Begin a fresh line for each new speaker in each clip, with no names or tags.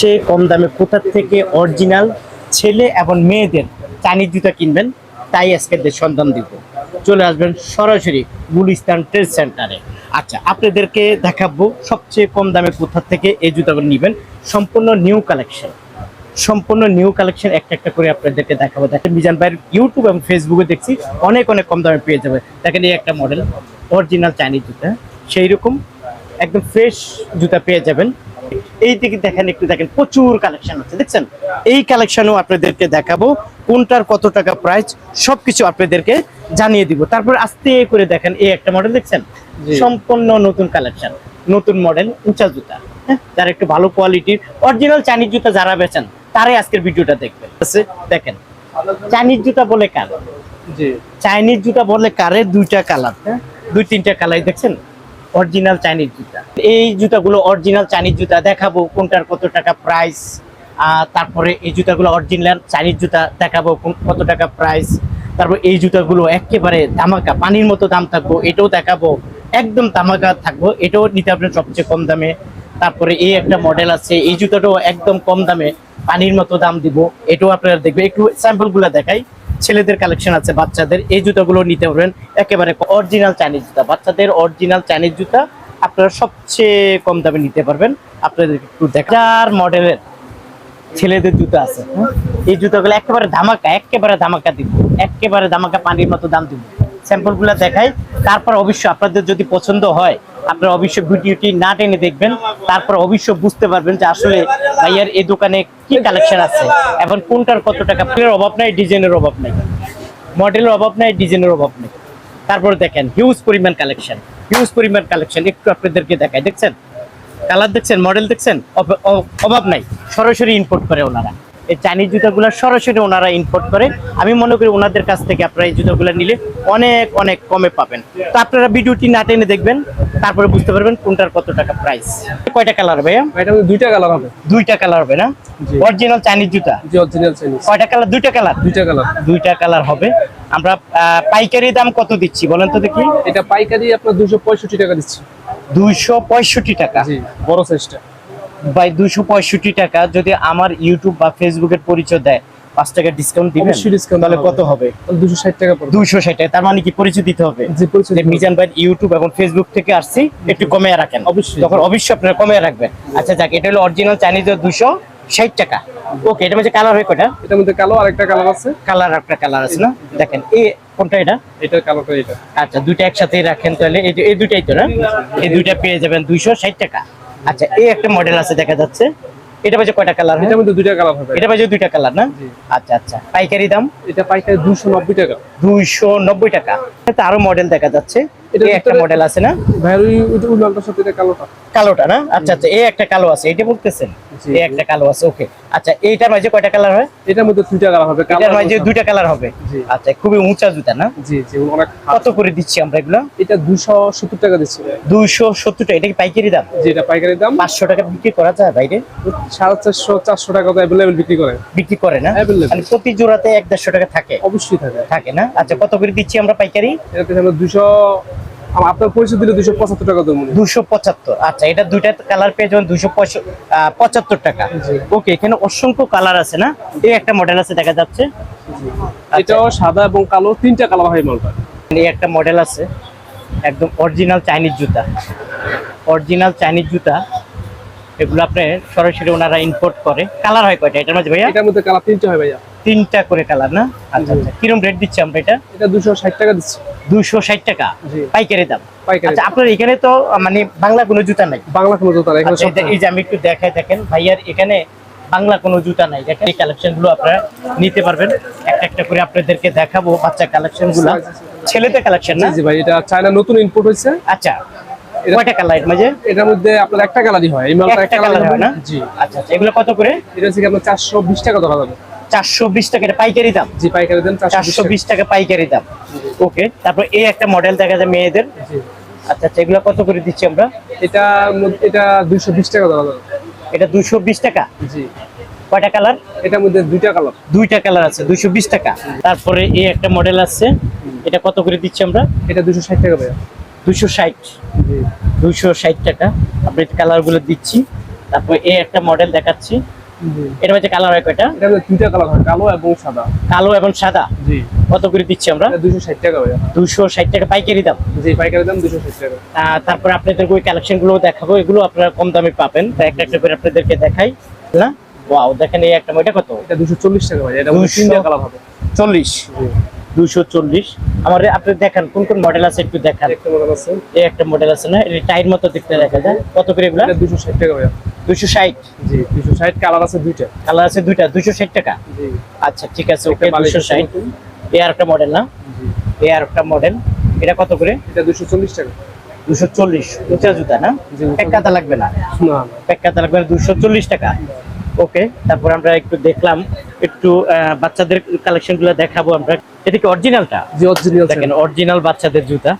সে কম দামে কোথা থেকে অরিজিনাল ছেলে এবং মেয়েদের চাইনিজ জুতা কিনবেন, তাই আজকে সন্ধান দিব। চলে আসবেন সরাসরি গুলিস্তান ট্রেড সেন্টারে আচ্ছা আপনাদেরকে দেখাবো সবচেয়ে কম দামে কোথা থেকে এই জুতাগুলো নেবেন। সম্পূর্ণ নিউ কালেকশন সম্পূর্ণ নিউ কালেকশন একটা একটা করে আপনাদেরকে দেখাবো। দেখেন, মিজান ভাইয়ের ইউটিউব এবং ফেসবুকে দেখছি অনেক অনেক কম দামে পেয়ে যাবে। দেখেন, এই একটা মডেল অরিজিনাল চাইনিজ জুতা। সেই রকম একদম ফ্রেশ জুতা পেয়ে যাবেন। এই দিকে দেখেন একটু দেখেন প্রচুর কালেকশন আছে দেখছেন? এই কালেকশনও আপনাদেরকে দেখাবো কোনটার কত টাকা প্রাইস সবকিছু আপনাদেরকে জানিয়ে দিব। তারপর আস্তে করে দেখেন এই একটা মডেল দেখছেন? সম্পূর্ণ নতুন কালেকশন নতুন মডেল উঁচা জুতা হ্যাঁ? যারা একটু ভালো কোয়ালিটির অরিজিনাল চাইনিজ জুতা যারা বেচেন তারাই আজকের ভিডিওটা দেখবেন। দেখেন চাইনিজ জুতা বলে কার?
জি।
চাইনিজ জুতা বলে কারে? দুইটা কালার হ্যাঁ? দুই তিনটা কালার দেখছেন? অরিজিনাল চাইনিজ জুতা। এই জুতাগুলো অরিজিনাল চাইনিজ জুতা দেখাবো, কোনটার কত টাকা প্রাইস তারপরে এই জুতাগুলো অরিজিনাল চাইনিজ জুতা দেখাবো কত টাকা প্রাইস তারপর এই জুতাগুলো একেবারে ধামাকা, পানির মতো দাম থাকব, এটাও দেখাবো, একদম ধামাকা থাকব, এটাও নিতে পারবেন সবচেয়ে কম দামে। তারপরে এই একটা মডেল আছে, এই জুতাটাও একদম কম দামে, পানির মতো দাম দিব, এটাও আপনারা দেখবেন একটু স্যাম্পলগুলা দেখাই। ছেলেদের কালেকশন আছে বাচ্চাদের। এই জুতাগুলো নিতে পারবেন। একেবারে অরিজিনাল চাইনিজ জুতা। বাচ্চাদের অরিজিনাল চাইনিজ জুতা আপনারা সবচেয়ে কম দামে নিতে পারবেন। আপনাদের একটু দেখার মডেলের ছেলেদের জুতা আছে হ্যাঁ? এই জুতাগুলো একেবারে ধামাকা একেবারে ধামাকা দিব। একেবারে ধামাকা পানির মতো দাম দিব। স্যাম্পলগুলা দেখাই। তারপর অবশ্যই আপনাদের যদি পছন্দ হয়, আপনারা অবশ্যই ভিডিওটি না টেনে দেখবেন। তারপর অবশ্যই বুঝতে পারবেন যে আসলে ভাইয়ার এই দোকানে কি কালেকশন আছে এবং কোনটার কত টাকা। ফুলের অভাব নাই, ডিজাইনের অভাব নাই। মডেলের অভাব নাই, ডিজাইনের অভাব নেই। তারপর দেখেন হিউজ পরিমাণ কালেকশন হিউজ পরিমাণ কালেকশন একটু আপনাদেরকে দেখাই, দেখছেন? কালার দেখছেন মডেল দেখছেন? অভাব নাই। সরাসরি ইম্পোর্ট করে ওনারা। এই চাইনিজ জুতাগুলো সরাসরি ওনারা ইম্পোর্ট করে। আমি মনে করি ওনাদের কাছ থেকে আপনারা এই জুতাগুলো নিলে অনেক অনেক কমে পাবেন। তো আপনারা ভিডিওটি না টেনে দেখবেন তারপরে বুঝতে পারবেন কোনটার কত টাকা প্রাইস কয়টা কালার ভাইয়া?
এটা দুইটা কালার হবে।
দুইটা কালার হবে না? অরিজিনাল চাইনিজ জুতা?
জি অরিজিনাল চাইনিজ
কয়টা কালার দুইটা কালার
দুইটা কালার
দুইটা কালার হবে। আমরা পাইকারি দাম কত দিচ্ছি বলেন তো দেখি।
এটা পাইকারি আপনার দুশো পঁয়ষট্টি টাকা দিচ্ছি।
দুইশো পঁয়ষট্টি টাকা।
জি বড় সাইজটা
বাই দুইশো পঁয়ষট্টি টাকা যদি আমার ইউটিউব বা ফেসবুকের পরিচয় দেয় পাঁচ টাকা ডিসকাউন্ট দিবেন
অবশ্যই discount
তাহলে কত হবে।
দুশো ষাট টাকা
দুইশো ষাট টাকা তার মানে কি পরিচয় দিতে হবে? যে মিজান ভাই ইউটিউব এবং ফেসবুক থেকে আসছি একটু কমে রাখেন।
অবশ্যই।
তখন অবশ্যই আপনারা কমে রাখবেন। আচ্ছা যাক এটা হলো অরিজিনাল চাইনিজের দুশো ষাট টাকা। ওকে এটা মধ্যে কালার হয় কয়টা?
এটার মধ্যে কালো আরেকটা কালার আছে।
কালার একটা কালার আছে না? দেখেন এই কোনটা এটা?
এটার কালারটা এটা।
আচ্ছা দুইটা একসাথেই রাখেন তাহলে। এই দুইটাই তো না? এই দুইটা পেয়ে যাবেন দুইশো ষাট টাকা। আচ্ছা এই একটা মডেল আছে দেখা যাচ্ছে। এটা বাজে কয়টা কালার
এটা মধ্যে দুইটা কালার হবে।
এটা বাজে দুইটা কালার না? আচ্ছা আচ্ছা। পাইকারি দাম?
এটা পাইকারি দুশো নব্বই টাকা।
দুইশো নব্বই টাকা। এটা আরও মডেল দেখা যাচ্ছে। এটা একটা মডেল আছে না?
ভাই ওই ওই- ওই লালটার সাথে এটা কালোটা
কালোটা না? আচ্ছা আচ্ছা এই একটা কালো আছে এটা বলতেছেন? এই একটা কালো আছে ওকে। আচ্ছা এইটার মাঝে কয়টা কালার হয়?
এটার মধ্যে দুইটা কালার হবে কালার
মাঝে দুইটা কালার হবে?
জি।
আচ্ছা খুবই উঁচা জুতা না?
জি জি অনেক
কত করে দিচ্ছি আমরা এগুলো?
এটা দুশো সত্তর টাকা দিচ্ছি
দুইশো সত্তর টাকা এটা কি পাইকারি দাম?
যে এটা পাইকারি দাম।
পাঁচশো টাকা বিক্রি করা যায় বাইরে?
সাড়ে চারশো চারশো টাকা তো অ্যাভেলেবেল বিক্রি করে।
বিক্রি করে না? মানে প্রতি জোড়াতে এক দেড়শো টাকা থাকে?
অবশ্যই থাকে।
থাকে না? আচ্ছা কত করে দিচ্ছি আমরা পাইকারি?
এটাতে আমরা দুশো আম- আপনার পরিচয় দিলে দুশো পঁচাত্তর টাকা দেবো
দুশো পঁচাত্তর। আচ্ছা এটা দুইটা কালার পেয়ে যাবেন দুশো পঁচাত্তর টাকা। ওকে এখানে অসংখ্য কালার আছে না? এই একটা মডেল আছে দেখা যাচ্ছে। আচ্ছা।
এটাও সাদা এবং কালো তিনটা কালার হয় মালটা
এই একটা মডেল আছে একদম অরিজিনাল চাইনিজ জুতা। অরিজিনাল চাইনিজ জুতা এগুলো আপনি সরাসরি ওনারা ইম্পোর্ট করে। কালার হয় কয়টা? এটার মাঝে ভাইয়া?
এটার মধ্যে কালার তিনটা হয় ভাইয়া।
তিনটা করে কালার না? আচ্ছা আচ্ছা। কিরম রেট দিচ্ছি আমরা এটা?
এটা দুশো ষাট টাকা দিচ্ছি।
টাকা? পাইকারি দাম?
পাইকারি
আচ্ছা আপনার এখানে তো মানে বাংলা কোনো জুতা নাই।
বাংলা কোনো জোতা না, এখানে
আচ্ছা,
সব
এই যে আমি একটু দেখাই দেখেন ভাইয়ার এখানে বাংলা কোনো জুতা নাই। দেখেন এই কালেকশনগুলো আপনারা নিতে পারবেন। একটা একটা করে আপনাদেরকে দেখাবো বাচ্চা কালেকশনগুলো ছেলেদের কালেকশন না?
জি ভাই এটা চায়না নতুন হয়েছে।
আচ্ছা
এটা-
কয়টা কালার মাঝে?
এটার মধ্যে আপনার একটা কালারই হয়। এই মালটা
একটা কালার হয় না?
জি।
আচ্ছা আচ্ছা এগুলো কত করে?
এটা হচ্ছে আপনার চারশো বিশ টাকা ধরা যাবে।
চারশো বিশ টাকা পাইকারি দাম।
জি পাইকারি দেন চারশো
বিশ টাকা। পাইকারি দাম। ওকে তারপর এই একটা মডেল দেখা যায় মেয়েদের। আচ্ছা আচ্ছা এগুলো কত করে দিচ্ছি আমরা?
এটা এটা দুইশো বিশ টাকা যাবে।
এটা দুশো বিশ টাকা?
জি।
কয়টা কালার?
এটার মধ্যে দুইটা কালার।
দুইটা কালার আছে দুইশো বিশ টাকা। তারপরে এই একটা মডেল আছে। এটা কত করে দিচ্ছি আমরা?
এটা দুশো ষাট টাকা ভাইয়া।
দুশো ষাট।
জি।
দুশো ষাট টাকা। আপনি কালারগুলো দিচ্ছি। তারপর এই একটা মডেল দেখাচ্ছি। এটা হচ্ছে কালার হয় কয়টা?
এটা দুইটা কালার হয় কালো এবং সাদা।
কালো এবং সাদা?
জি।
কত করে দিচ্ছি আমরা?
এটা দুশো ষাট টাকা ভাই
দুশো ষাট টাকা পাইকারি দাম।
জি পাইকারি দাম দুশো ষাট টাকা।
আহ, তারপর আপনাদের ওই কালেকশনগুলো দেখাবো এগুলো আপনারা কম দামে পাবেন। তো একটা একটা করে আপনাদেরকে দেখাই। না? ওয়াও দেখেন এই একটা এটা কত?
এটা দুশো চল্লিশ টাকা ভাই এটা
200
তিনটা কালার হবে।
চল্লিশ। দুশো চল্লিশ। আমার আপনি দেখান কোন কোন মডেল আছে একটু দেখান।
মডেল আছে।
এই একটা মডেল আছে না এটা টাইর মতো দেখতে দেখা যায়। কত করে এগুলো?
দুশো ষাট টাকা ভাইয়া।
দুশো ষাট।
জি দুশো ষাট কালার আছে দুইটা।
কালার আছে দুইটা দুশো ষাট টাকা। আচ্ছা ঠিক আছে ওকে দুশো ষাট।
নতুন।
আর একটা মডেল না? এই আর একটা মডেল এটা কত করে?
এটা দুশো চল্লিশ টাকা।
দুশো চল্লিশ উঁচা জুতা না? লাগবে না? লাগবে দুশো চল্লিশ টাকা। ওকে তারপর আমরা একটু দেখলাম একটু বাচ্চাদের কালেকশনগুলো দেখাবো আমরা। এটা কি অরিজিনালটা
জি অরিজিনাল
দেখেন অরিজিনাল বাচ্চাদের জুতা।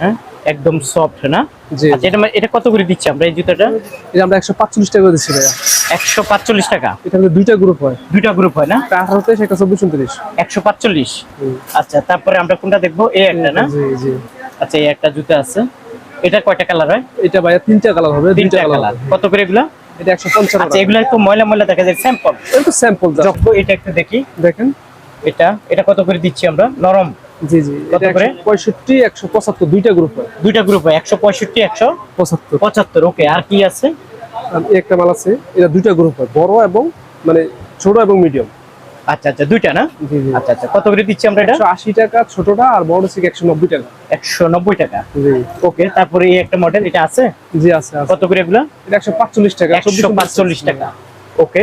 হ্যাঁ? একদম সফট না?
জি
আচ্ছা এটা এটা কত করে দিচ্ছি আমরা এই জুতাটা?
এটা আমরা একশো পাঁচচল্লিশ টাকা করে দিচ্ছি ভাইয়া।
একশো পাঁচচল্লিশ টাকা?
এটা আমাদের দুইটা গ্রুপ হয়।
দুইটা গ্রুপ হয় না?
একটা আঠারো তেইশ একটা চব্বিশ উনত্রিশ।
একশো পাঁচচল্লিশ? আচ্ছা তারপরে আমরা কোনটা দেখব? এই একটা না?
জি জি।
আচ্ছা এই একটা জুতা আছে। এটা কয়টা কালার হয়?
এটা ভাইয়া তিনটা কালার হবে
তিনটা
দুইটা কালার
কত করে এগুলা?
এটা একশো পঞ্চান্ন
আচ্ছা এগুলা একটু ময়লা ময়লা দেখা যায় স্যাম্পল
এটা তো স্যাম্পল
যখন এটা একটু দেখি।
দেখেন।
এটা এটা কত করে দিচ্ছি আমরা? নরম?
জি জি।
কত করে?
পঁয়ষট্টি একশো পঁচাত্তর দুইটা গ্রুপ হয়।
দুইটা গ্রুপ হয় একশো পঁয়ষট্টি একশো
পঁচাত্তর।
পঁচাত্তর ওকে আর কি আছে?
একটা মাল আছে এটা দুইটা গ্রুপ হয় বড় এবং মানে ছোট এবং মিডিয়াম
আচ্ছা আচ্ছা দুইটা না?
জি জি।
আচ্ছা আচ্ছা কত করে দিচ্ছি আমরা এটা?
একশো আশি টাকা ছোটটা আর বড় একশো নব্বই টাকা।
একশো নব্বই টাকা।
জি।
ওকে তারপরে এই একটা মডেল এটা আছে?
জি আছে
কত করে এগুলো?
এটা একশো পাঁচচল্লিশ টাকা
একশো পাঁচচল্লিশ টাকা। ওকে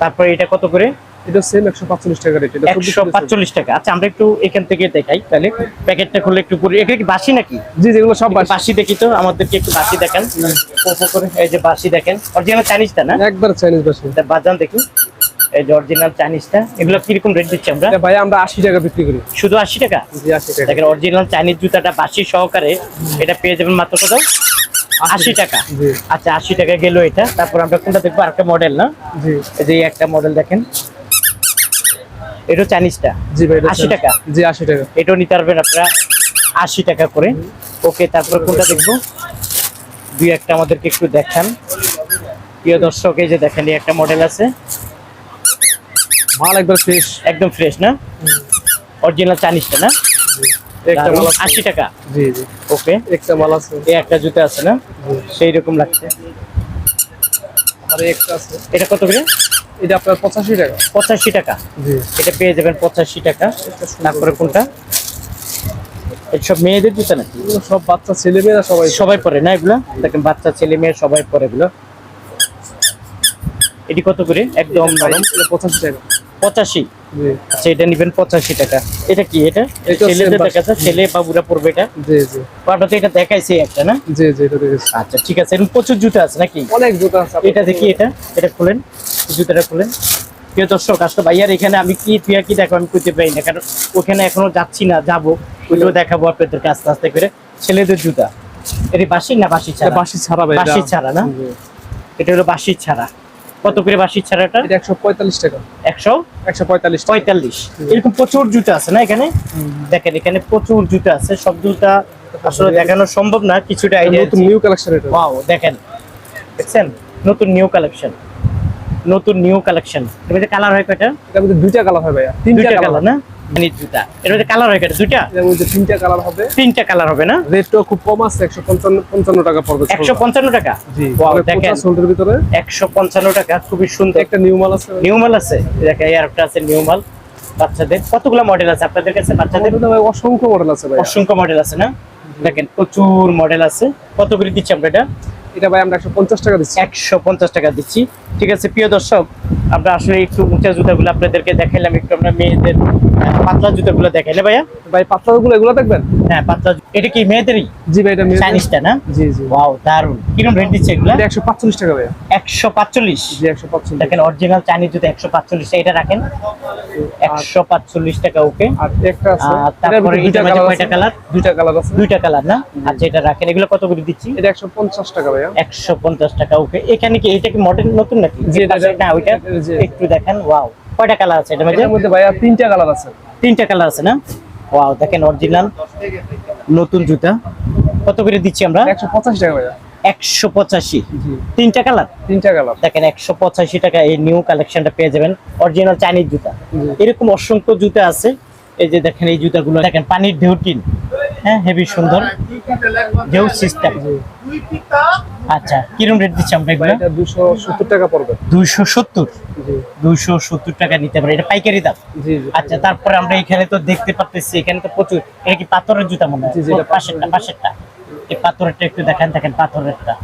তারপরে এটা কত করে?
এটা সেম একশো পাঁচচল্লিশ টাকা রেট এটা
একশো পাঁচচল্লিশ টাকা। আচ্ছা আমরা একটু এখান থেকে দেখাই তাহলে। প্যাকেটটা খুলে একটু পুরো এটা কি বাসি নাকি?
জি যেগুলো সব
একটু বাসি। দেখি তো আমাদেরকে একটু বাসি দেখান। ওপো করে এই যে বাসি দেখেন। অরিজিনাল চাইনিজটা না?
একবার চাইনিজ বাসি।
এটা বাজান দেখি। এই যে অরিজিনাল চাইনিজটা এগুলো কীরকম রেট দিচ্ছি আমরা?
ভাই আমরা আশি টাকা বিক্রি করি।
শুধু আশি টাকা?
জি আশি টাকা।
দেখেন অরিজিনাল চাইনিজ জুতাটা বাসি সহকারে এটা পেয়ে যাবেন মাত্র কত? আশি টাকা। আচ্ছা আশি টাকা গেল এটা। তারপর আমরা কোনটা দেখব? আরেকটা মডেল না?
জি।
এই যে একটা মডেল দেখেন। এটা চাইনিজটা
জি ভাই এটা
80 টাকা?
জি আশি টাকা।
এটাও নিতে পারবেন আপনারা আশি টাকা করে। ওকে তারপর কোনটা দেখব? দুই একটা আমাদেরকে একটু দেখান। প্রিয় দর্শক এই যে দেখেন এই একটা মডেল আছে।
মাল একবার ফ্রেশ
একদম ফ্রেশ না? অরিজিনাল চাইনিজটা না?
একটা মাল
টাকা?
জি জি।
ওকে।
একটা মাল আছে।
এই একটা জুতো আছে না? সেই রকম লাগছে।
আর একটা আছে।
এটা কত করে?
এটা আপনার পঁচাশি টাকা।
পঁচাশি টাকা।
জি।
এটা পেয়ে যাবেন পঁচাশি টাকা। তারপরে কোনটা? এটা সব মেয়েদের জুতা নাকি
এগুলো সব বাচ্চা ছেলে মেয়েরা সবাই
সবাই পরে না এগুলো? দেখেন বাচ্চা ছেলে মেয়ে সবাই পরে এগুলো। এটি কত করে? একদম
পঁচাশি টাকা।
পঁচাশি। আচ্ছা এটা নিবেন পঁচাশি টাকা। এটা কি এটা? ছেলেদের দেখা যায় ছেলে বাবুরা পড়বে এটা?
জি
এটা দেখাইছে একটা না?
জি জি এটা দেখেছি
আচ্ছা ঠিক আছে। প্রচুর জুতা আছে নাকি?
অনেক জুতা আছে
এটা দেখি এটা। এটা খুলেন। জুতাটা খুলেন। প্রিয় দর্শক আসলে ভাইয়ার এখানে আমি কি তুই কি দেখো আমি করতে পারি না কারণ ওখানে এখনও যাচ্ছি না যাব। ওইটাও দেখাবো আপনাদেরকে আস্তে আস্তে করে। ছেলেদের জুতা। এটা বাসি না বাসি ছাড়া?
বাসি ছাড়া
বাসি ছাড়া না? এটা হলো বাসি ছাড়া। কত করে বাসি ছাড়াটা
এটা? একশো পঁয়তাল্লিশ টাকা।
একশো
একশো পঁয়তাল্লিশ টাকা।
পঁয়তাল্লিশ। এরকম প্রচুর জুতা আছে না এখানে? দেখেন এখানে প্রচুর জুতা আছে। সব জুতা আসলে দেখানো সম্ভব না কিছুটা আইডিয়া
নতুন নিউ কালেকশন এটা।
ওয়াও দেখেন। দেখছেন? নতুন নিউ কালেকশন নতুন নিউ কালেকশন এর মধ্যে কালার হয় কয়টা?
এটার মধ্যে দুইটা কালার হয় ভাইয়া। তিনটা কালার
না? জুতা। এর মধ্যে কালার হয় দুইটা?
এর মধ্যে তিনটা কালার হবে।
তিনটা কালার হবে না?
খুব কম আছে একশো পঞ্চান্ন পঞ্চান্ন টাকা পড়বে
টাকা?
জি
দেখেন।
পঞ্চাশ ভিতরে?
একশো পঞ্চান্ন টাকা খুবই সুন্দর।
একটা নিউ মাল আছে।
নিউ মাল আছে? দেখেন এই আরেকটা আছে নিউ মাল বাচ্চাদের কতগুলো মডেল আছে আপনাদের কাছে বাচ্চাদের?
অসংখ্য মডেল আছে ভাই
অসংখ্য মডেল আছে না? দেখেন প্রচুর মডেল আছে। কত করে দিচ্ছি আমরা এটা?
এটা ভাই আমরা একশো পঞ্চাশ টাকা দিচ্ছি।
একশো পঞ্চাশ টাকা দিচ্ছি। ঠিক আছে, প্রিয় দর্শক, আমরা আসলে একটু উঁচা জুতাগুলো আপনাদেরকে দেখাইলাম, একটু আমরা মেয়েদের পাতলা জুতাগুলো দেখাইলে ভাইয়া?
ভাই পাতলাগুলো এগুলো দেখবেন?
হ্যাঁ পাতলা এটা কি মেয়েদেরই?
জি ভাই এটা
চাইনিজটা না?
জি জি।
ওয়াও দারুণ কীরকম রেট দিচ্ছে এগুলো?
এটা একশো পাঁচচল্লিশ টাকা ভাইয়া।
একশো পাঁচচল্লিশ?
জি একশো পাঁচচল্লিশ।
দেখেন অরিজিনাল চাইনিজ জুতা একশো পাঁচচল্লিশ এটা রাখেন। একশো পাঁচচল্লিশ টাকা ওকে
আর একটা আছে।
তারপরে
দুইটা কালার
কয়টা কালার
দুইটা কালার আছে।
দুইটা কালার না? আচ্ছা এটা রাখেন। এগুলো কত করে দিচ্ছি?
এটা একশো পঞ্চাশ টাকা ভাইয়া।
একশো পঞ্চাশ টাকা ওকে এখানে কি এটা কি মডেল নতুন নাকি?
জি, এটা-
না ওইটা? একটু দেখেন ওয়াও কয়টা কালার আছে এটা
মধ্যে? ভাইয়া তিনটা কালার আছে।
তিনটা কালার আছে না? ওয়াও দেখেন অরিজিনাল নতুন জুতা। কত করে দিচ্ছি আমরা?
একশো পঁচাশি টাকা ভাইয়া।
একশো পঁচাশি। তিনটা কালার?
তিনটা কালার।
দেখেন একশো পঁচাশি টাকা এই নিউ কালেকশনটা পেয়ে যাবেন। অরিজিনাল চাইনিজ জুতা। এরকম অসংখ্য জুতা আছে। এই যে দেখেন এই জুতাগুলো দেখেন পানির ঢেউ টিন হ্যাঁ হেভি সুন্দর। ঢেউ সিস্টেম। আচ্ছা কিরম রেট দিচ্ছি আমরা এগুলো?
দুশো সত্তর টাকা পড়বে।
দুইশো সত্তর? সত্তর টাকা নিতে পারে। এটা পাইকারি দাম। আচ্ছা তারপরে আমরা এখানে তো দেখতে পাচ্ছি এখানে তো প্রচুর। এটা কি পাথরের জুতা মনে হয়? পাশেরটা পাশেরটা। এই পাথরেরটা একটু দেখেন দেখেন পাথরেরটা।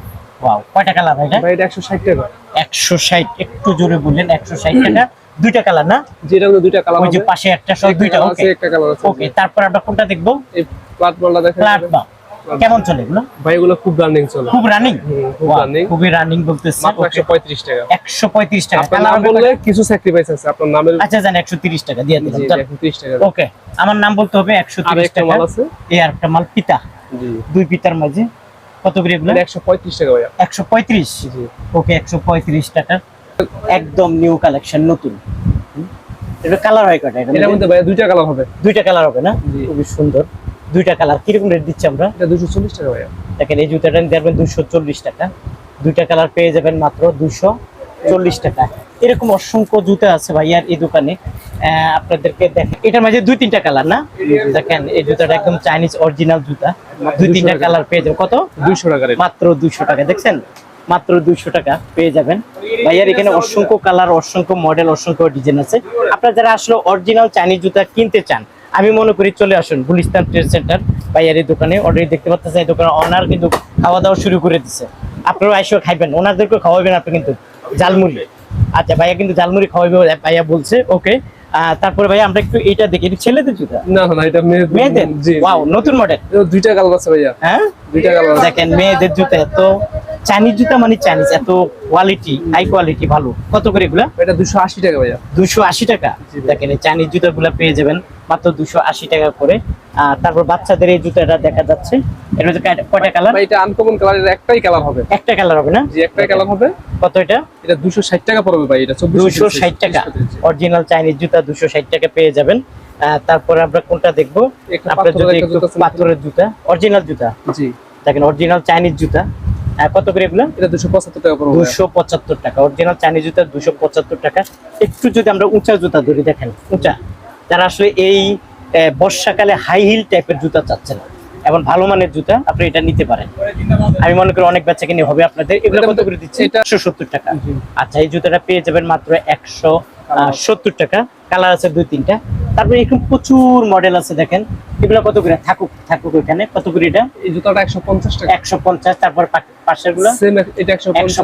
ওয়াও কয়টা কালার হয় এটা?
ভাই এটা একশো ষাট টাকা।
একশো ষাট একটু জোরে বললেন একশো ষাট টাকা। দুইটা কালার না?
এটা মধ্যে দুইটা কালার
ওই যে পাশে একটা
একটা
দুইটা ওকে।
একটা কালার আছে।
ওকে তারপর আমরা কোনটা দেখব?
এই দেখেন।
বা কেমন চলে এগুলো?
ভাই এগুলো খুব রানিং চলে।
খুব রানিং
খুব running।
খুবই রানিং বলতেছে।
মাত্র একশো পঁয়ত্রিশ টাকা।
একশো পঁয়ত্রিশ টাকা।
আপনার নাম বললে কিছু স্যাক্রিফাইস আছে। আপনার নামের
আচ্ছা জান একশো তিরিশ টাকা দিয়ে দিলাম।
একশো ত্রিশ টাকা।
ওকে আমার নাম বলতে হবে একশো
আর
তিরিশ
একটা মাল আছে।
এই আর একটা মাল পিতা।
জি।
দুই পিতার মাঝে। কত করে এগুলো?
একশো পঁয়ত্রিশ টাকা ভাইয়া।
একশো পঁয়ত্রিশ?
জি।
ওকে একশো পঁয়ত্রিশ টাকা একদম নিউ কালেকশন নতুন। এটা কালার হয় কটা এটা
এটার মধ্যে ভাইয়া দুইটা কালার হবে।
দুইটা কালার হবে না? খুবই সুন্দর। দুইটা কালার কীরকম রেট দিচ্ছি আমরা?
এটা দুশো চল্লিশ টাকা ভাইয়া।
দেখেন এই জুতাটা দুশো চল্লিশ টাকা। দুইটা কালার পেয়ে যাবেন মাত্র দুশো চল্লিশ টাকা। এরকম অসংখ্য জুতা আছে ভাইয়ার এই দোকানে। আপনাদেরকে দেখেন এটার মাঝে দুই তিনটা কালার না? দেখেন এই জুতাটা একদম চাইনিজ অরিজিনাল জুতা। দুই তিনটা কালার পেয়ে যাবেন। কত?
দুইশো টাকা
মাত্র দুইশো টাকা দেখছেন? মাত্র দুইশো টাকা পেয়ে যাবেন। ভাইয়ার এখানে অসংখ্য কালার, অসংখ্য মডেল অসংখ্য ডিজাইন আছে। আপনারা যারা আসলে অরিজিনাল চাইনিজ জুতা কিনতে চান, আমি মনে করি চলে আসুন গুলিস্তান ট্রেড সেন্টার ভাইয়ার এই দোকানে। অলরেডি দেখতে পাচ্ছেন এই দোকানে অনার কিন্তু খাওয়া দাওয়া শুরু করে দিছে। আপনারা এসে খাইবেন ওনাদেরকে খাওয়াবেন আপনি কিন্তু। জালমুড়ি আচ্ছা ভাইয়া কিন্তু জালমুড়ি খাওয়াবে ভাইয়া বলছে ওকে তারপরে ভাই আমরা একটু এটা দেখি। ছেলেদের জুতা?
না না এটা মেয়েদের? জি
ওয়াও নতুন মডেল
দুইটা কালার আছে ভাইয়া।
হ্যাঁ?
দুইটা কালার
দেখেন মেয়েদের জুতা এত চাইনিজ জুতা মানে চাইনিজ এত কোয়ালিটি হাই কোয়ালিটি ভালো। কত করে এগুলা?
এটা দুশো আশি টাকা ভাইয়া।
দুশো আশি টাকা। দেখেন এই চাইনিজ জুতাগুলা পেয়ে যাবেন। মাত্র দুশো আশি টাকা করে। আর তারপর বাচ্চাদের এই জুতাটা দেখা যাচ্ছে। এটা হচ্ছে কয়টা- কালার
এটা আনকমন কালার একটাই কালার হবে।
একটা কালার হবে না?
জি একটাই কালার হবে।
কত এটা?
এটা দুশো ষাট টাকা পড়বে ভাই এটা
দুশো ষাট টাকা। অরিজিনাল চাইনিজ জুতা দুশো ষাট টাকা পেয়ে যাবেন। তারপরে আমরা কোনটা দেখব? আপনার
পাথরের
যদি
একটু জুতা
পাথরের জুতা। অরিজিনাল জুতা।
জি।
দেখেন অরিজিনাল চাইনিজ জুতা। কত করে এগুলো?
এটা দুশো পঁচাত্তর টাকা পড়বে।
দুশো পঁচাত্তর টাকা। অরিজিনাল চাইনিজ জুতা দুশো পঁচাত্তর টাকা। একটু যদি আমরা উঁচা জুতা ধরি দেখেন উঁচা। যারা আসলে এই বর্ষাকালে হাই হিল টাইপের জুতা চাচ্ছেন এবং ভালো মানের জুতা আপনি এটা নিতে পারেন। আমি মনে করি অনেক বাচ্চা কিনে হবে আপনাদের। এগুলো কত করে দিচ্ছে
এটা-
একশো সত্তর টাকা। আচ্ছা এই জুতাটা পেয়ে যাবেন মাত্র একশো সত্তর টাকা কালার আছে দুই তিনটা। তারপরে এরকম প্রচুর মডেল আছে দেখেন। এগুলো কত করে? থাকুক থাকুক এখানে। কত করে এটা?
এই জুতাটা একশো পঞ্চাশ টাকা।
একশো পঞ্চাশ তারপর পা- পাশেরগুলো
সেম এটা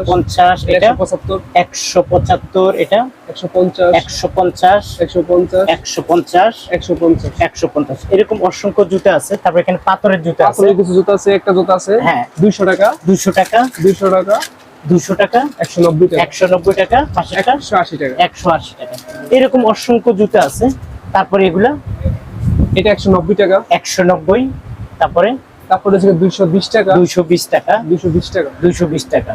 পঞ্চাশ।
এটা?
একশো পঁচাত্তর।
একশো পঁচাত্তর এটা?
একশো পঞ্চাশ।
একশো পঞ্চাশ।
একশো পঞ্চাশ।
একশো পঞ্চাশ। এরকম অসংখ্য জুতা আছে। তারপর এখানে পাথরের জুতা আছে।
পাথরের কিছু জুতা আছে একটা জুতা আছে।
হ্যাঁ।
দুইশো টাকা।
দুশো টাকা।
দুইশো টাকা।
দুশো টাকা
একশো নব্বই টাকা।
একশো নব্বই টাকা
একশো আশি টাকা।
একশো আশি টাকা। এরকম অসংখ্য জুতা আছে। তারপরে এগুলা
এটা একশো নব্বই টাকা।
একশো নব্বই তারপরে
তারপরে হচ্ছে দুইশো বিশ টাকা।
দুইশো বিশ টাকা।
দুইশো বিশ টাকা।
দুইশো বিশ টাকা।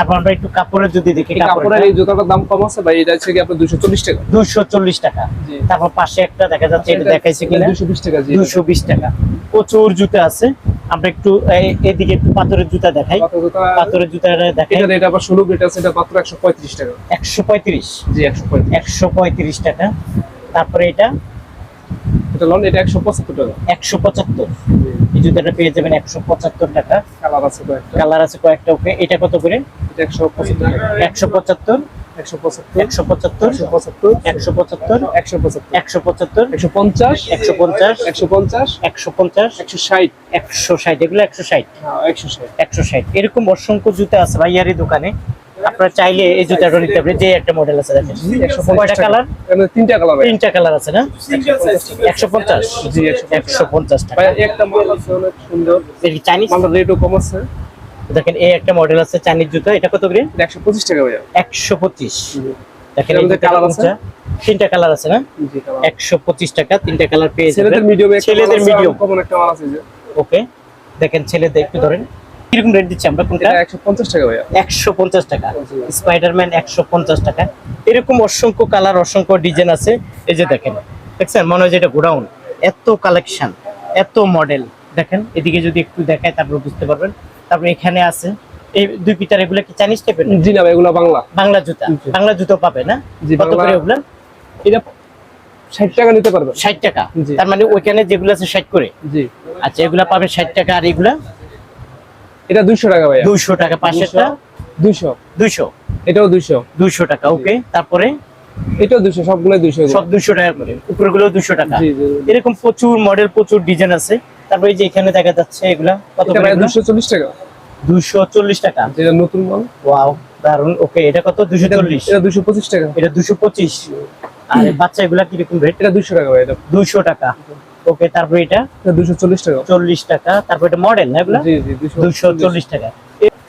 তারপর আমরা একটু কাপড়ের যদি দেখি
কাপড়ের এই জুতাটার দাম কম আছে ভাই এটা হচ্ছে কি আপনার দুইশো চল্লিশ টাকা।
দুইশো চল্লিশ টাকা।
জি।
তারপর পাশে একটা দেখা যাচ্ছে এটা দেখাইছে কিনা?
দুইশো বিশ টাকা জি
দুশো বিশ টাকা। প্রচুর জুতা আছে। আমরা একটু এদিকে একটু পাথরের জুতা দেখাই।
জুতা
পাথরের জুতাটা দেখাই।
এটা রেট আবার ষোলো রেট আছে এটা মাত্র একশো পঁয়ত্রিশ টাকা।
একশো পঁয়ত্রিশ।
জি একশো পঁয়ত্রিশ।
একশো পঁয়ত্রিশ টাকা। তারপরে এটা
এটা লন এটা একশো পঁচাত্তর টাকা।
একশো পঁচাত্তর। এই জুতাটা পেয়ে যাবেন একশো পঁচাত্তর টাকা।
কালার আছে কয়েকটা।
কালার আছে কয়েকটা ওকে। এটা কত করে?
এটা একশো পঁচাত্তর টাকা।
একশো পঁচাত্তর।
একশো পঁচাত্তর।
পঁচাত্তর।
একশো পঁচাত্তর।
একশো পঁচাত্তর।
একশো পঁচাত্তর।
একশো
পঞ্চাশ।
একশো পঞ্চাশ।
একশো পঞ্চাশ।
একশো পঞ্চাশ।
একশো ষাট।
একশো ষাট। এগুলো একশো ষাট।
হ্যাঁ, একশো ষাট।
একশো ষাট। এরকম অসংখ্য জুতা আছে ভাইয়ারি দোকানে। আপনারা চাইলে এই জুতাটা নিতে পারেন যে একটা মডেল আছে দেখেন। কয়টা কালার
তিনটা কালার
তিনটা কালার আছে না? একশো পঞ্চাশ।
জি একশো
পঞ্চাশ। টাকা।
ভাই একটা মাল আছে অনেক সুন্দর।
চাইনিজ
রেটও কম আছে।
দেখেন এই একটা মডেল আছে চাইনিজ জুতা। এটা কত করে?
এটা একশো পঁচিশ টাকা ভাইয়া।
একশো পঁচিশ। দেখেন এই
মধ্যে আছে?
তিনটা কালার আছে না?
জি কালার
একশো পঁচিশ টাকা তিনটা কালার পেয়ে
ছেলেদের
যাবেন
মিডিয়াম
ছেলেদের মিডিয়াম
কমন একটা মাল আছে
ওকে দেখেন ছেলেদের একটু ধরেন। কীরকম রেট দিচ্ছি আমরা কোনটা?
এটা একশো পঞ্চাশ টাকা ভাইয়া।
একশো পঞ্চাশ টাকা। স্পাইডারম্যান একশো পঞ্চাশ টাকা। এরকম অসংখ্য কালার অসংখ্য ডিজাইন আছে। এই যে দেখেন দেখছেন? মনে হয় যে এটা গোডাউন। এত কালেকশন এত মডেল দেখেন এদিকে যদি একটু দেখায় তারপর বুঝতে পারবেন। তারপর এখানে আছে। এই দুই পিটার এগুলো কি চাইনিজ টাইপের
জি না ভাই এগুলো বাংলা।
বাংলা জুতা। বাংলা জুতো পাবে না? কত করে ওগুলো
এটা ষাট টাকা নিতে পারবেন
ষাট টাকা। তার মানে ওইখানে যেগুলো আছে ষাট করে?
জি।
আচ্ছা এগুলা পাবে ষাট টাকা আর এগুলা?
এটা দুইশো টাকা ভাইয়া।
দুইশো টাকা পাশেরটা
দুইশো।
দুইশো?
এটাও দুইশো।
দুইশো টাকা ওকে। তারপরে?
এটাও দুইশো সবগুলো দুইশো।
সব দুইশো টাকা করে। উপরগুলো দুইশো টাকা। এরকম প্রচুর মডেল প্রচুর ডিজাইন আছে। তারপরে এই যে এখানে দেখা যাচ্ছে এগুলা কত
এটা দুইশো চল্লিশ টাকা।
দুইশো চল্লিশ টাকা।
যেটা নতুন মাল
ওয়াও দারুণ ওকে এটা কত? দুইশো চল্লিশ।
এটা দুইশো পঁচিশ টাকা।
এটা দুশো পঁচিশ। আর বাচ্চা এগুলা কীরকম রেট
এটা দুইশো টাকা ভাই এটা।
দুইশো টাকা। ওকে তারপরে এটা?
এটা দুইশো চল্লিশ টাকা।
চল্লিশ টাকা। তারপর এটা মডেল না এগুলা?
জি জি দুইশো
দুইশো চল্লিশ টাকা।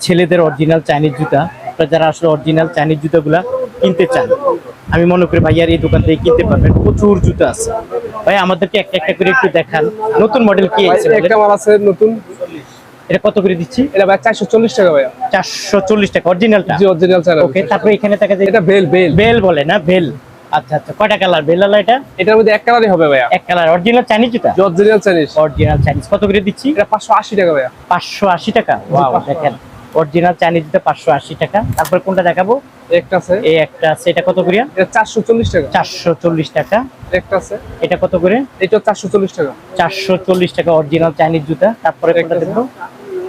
ছেলেদের অরিজিনাল চাইনিজ জুতা। যারা আসলে অরিজিনাল চাইনিজ জুতাগুলা কিনতে চান আমি মনে করি ভাইয়ার এই দোকান থেকে কিনতে পারবেন। প্রচুর জুতা আছে। ভাই আমাদেরকে একটা একটা করে একটু দেখান। নতুন মডেল কি আছে
একটা মাল আছে নতুন।
এটা কত করে দিচ্ছি?
এটা ভাই চারশো চল্লিশ টাকা ভাইয়া।
চারশো চল্লিশ টাকা অরিজিনালটা
জি অরিজিনাল
ওকে তারপরে এখানে যায়
এটা বেল বেল
বেল বলে না বেল আচ্ছা আচ্ছা কয়টা কালার বেল এটা?
এটার মধ্যে এক কালারই হবে ভাইয়া।
এক কালার অরিজিনাল চাইনিজ জুতা?
যে অরিজিনাল চাইনিজ
অরিজিনাল চাইনিজ কত করে দিচ্ছি?
এটা পাঁচশো আশি টাকা ভাইয়া।
পাঁচশো আশি টাকা? ওয়াও দেখেন অরিজিনাল চাইনিজ জুতা পাঁচশো আশি টাকা। তারপরে কোনটা দেখাবো?
একটা আছে।
এই একটা আছে। এটা কত করে?
এটা চারশো চল্লিশ টাকা।
চারশো চল্লিশ টাকা।
একটা আছে।
এটা কত করে?
এটা চারশো চল্লিশ টাকা।
চারশো চল্লিশ টাকা অরিজিনাল চাইনিজ জুতা। তারপরে কোনটা দেখব?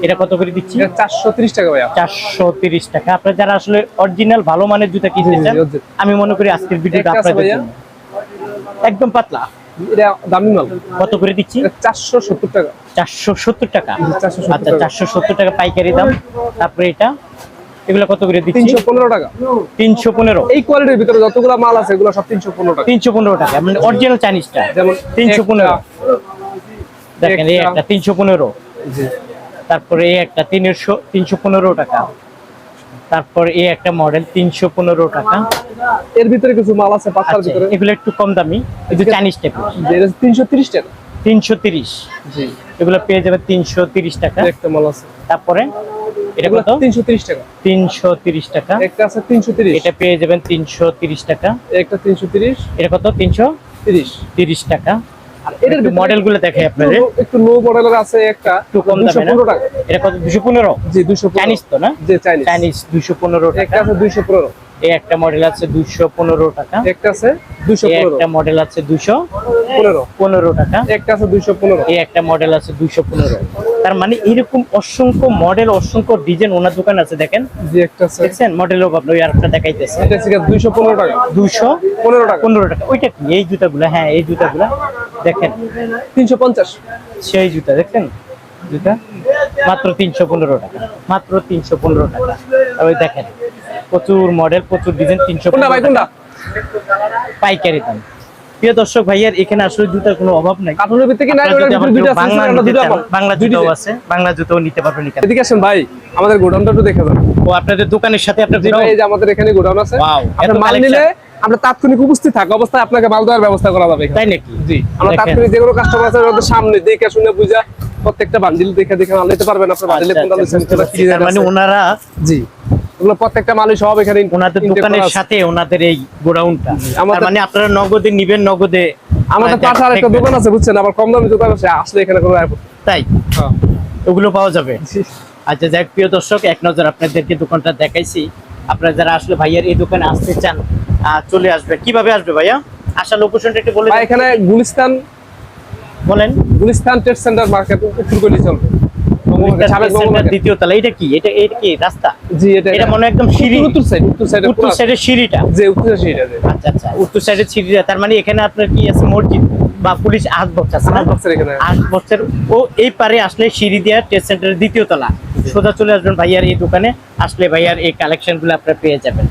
এটা কত করে দিচ্ছি?
চারশো ত্রিশ টাকা ভাইয়া।
চারশো তিরিশ টাকা। আপনারা যারা আসলে অরিজিনাল ভালো মানের জুতা কিনতে চান আমি মনে করি আজকের ভিডিওটা আপনাদের একদম পাতলা।
এটা দামি মাল।
কত করে দিচ্ছি?
টাকা।
টাকা?
জি, 470
চারশো সত্তর টাকা পাইকারি দাম। তারপরে এটা। এগুলো কত করে দিচ্ছি?
তিনশো পনেরো টাকা।
তিনশো পনেরো।
এই কোয়ালিটির ভিতরে যতগুলো মাল আছে এগুলো সব টাকা।
মানে অরিজিনাল চাইনিজটা
যেমন
দেখেন এই
একটা-
একটা তিনশো পনেরো।
জি।
তারপরে এই একটা তিনশো তিনশো পনেরো টাকা। তারপর এই একটা মডেল তিনশো পনেরো টাকা।
এর ভিতরে কিছু মাল আছে
আচ্ছা,
ভিতরে?
এগুলো একটু কম দামি। চাইনিজ টাইপের
তিনশো তিরিশ টাকা।
তিনশো তিরিশ।
জি।
এগুলো পেয়ে যাবে তিনশো তিরিশ টাকা।
একটা মাল আছে।
তারপরে এটা
এগুলো
কত?
তিনশো তিরিশ টাকা।
তিনশো তিরিশ টাকা।
একটা আছে তিনশো তিরিশ।
এটা পেয়ে যাবেন তিনশো তিরিশ টাকা।
একটা তিনশো তিরিশ।
এটা কত? তিনশো
তিরিশ।
তিরিশ টাকা।
এটার ভিতরে
দেখাই আপনাদের।
একটু- একটু লো মডেলের আছে একটা।
একটু কম
দুশো
দামে না?
টাকা।
এটা কত?
জি
চাইনিজ তো না?
চাইনিজ
চাইনিজ দুশো পনেরো
একটা আছে দুইশো পনেরো।
এই একটা মডেল আছে দুশো পনেরো টাকা।
একটা আছে দুইশো
এই
পনেরো।
একটা মডেল আছে দুশো
পনেরো।
পনেরো। টাকা।
একটা আছে দুইশো পনেরো।
এই একটা মডেল আছে দুইশো পনেরো। তার মানে এরকম অসংখ্য মডেল অসংখ্য ডিজাইন ওনার দোকান আছে দেখেন।
জি একটা আছে।
দেখছেন? মডেলও আপনি ওই আরেকটা দেখাইতেছে।
দুইশো পনেরো টাকা।
দুইশো
পনেরো টাকা।
পনেরো টাকা। ওইটা কি? এই জুতাগুলো? হ্যাঁ এই জুতাগুলো। দেখেন।
তিনশো পঞ্চাশ।
সেই জুতা দেখছেন? জুতা? মাত্র তিনশো পনেরো টাকা। মাত্র তিনশো পনেরো টাকা। ওই দেখেন প্রচুর মডেল প্রচুর ডিজাইন তিনশো পাইকারি দাম। প্রিয় দর্শক ভাইয়ার এখানে আসলে জুতার কোনো অভাব নাই।
কার্টুনের ভিতরে কি নাই?
কেউ বাংলা
আছে।
বাংলা জুতাও আছে। বাংলা জুতাও নিতে পারবেন এখানে।
এদিকে আসেন ভাই আমাদের গোডাউনটা একটু দেখে যান।
ও আপনাদের দোকানের সাথে আপনার গোডাউন?
এই যে আমাদের এখানে গোডাউন আছে। আপনার
এত
মাল নিলে আমরা তাৎক্ষণিক উপস্থিত থাকা অবস্থায় আপনাকে মাল দেওয়ার ব্যবস্থা করা যাবে
তাই নাকি?
জি আমরা তাৎক্ষণিক যে কোনো কাস্টমার আছে আমাদের সামনে দেখে শুনে বুঝা প্রত্যেকটা বান্ডিল দেখে দেখে মাল নিতে পারবেন আপনার বান্ডিলে
আচ্ছা,
কোনটা
আচ্ছা, বুঝতে
কোনটা
মানে ওনারা
জি। এগুলো প্রত্যেকটা মালই সব এখানে
ওনাদের দোকানের সাথে ওনাদের এই গোডাউনটা। মানে আপনারা নগদে নিবেন নগদে
আমাদের পাশে আরেকটা দোকান আছে বুঝছেন? আবার কম দামি দোকান আছে আসলে এখানে কোনো
তাই?
হ্যাঁ।
ওগুলো পাওয়া যাবে। আচ্ছা যাক প্রিয় দর্শক এক নজর আপনাদেরকে দোকানটা দেখাইছি। আপনারা যারা আসলে ভাইয়ার এই দোকানে আসতে চান চলে আসবে। কীভাবে আসবে ভাইয়া? আসার লোকেশনটা একটু বলে
এখানে গুলিস্তান
বলেন।
গুলিস্তান ট্রেড সেন্টার মার্কেট উত্তর চলবে।
দ্বিতীয় তলা। এটা কি? এটা এটা কি? রাস্তা?
জি এটা
এটা মনে একদম সিঁড়ি।
উত্তর- উত্তর সাইড উত্তর সাইডে
উত্তর সাইডের সিঁড়িটা।
যে উত্তর সাইডে
আচ্ছা আচ্ছা উত্তর সাইডের সিঁড়িটা। তার মানে এখানে আপনার কি আছে? মসজিদ বা পুলিশ আট বক্স আছে না?
বক্সের এখানে।
আট বছর ও এই পারে আসলে সিঁড়ি দিয়া টেস্ট সেন্টারের দ্বিতীয় তলা। সোজা চলে আসবেন ভাইয়ার এই দোকানে। আসলে ভাইয়ার এই কালেকশনগুলো আপনারা পেয়ে যাবেন।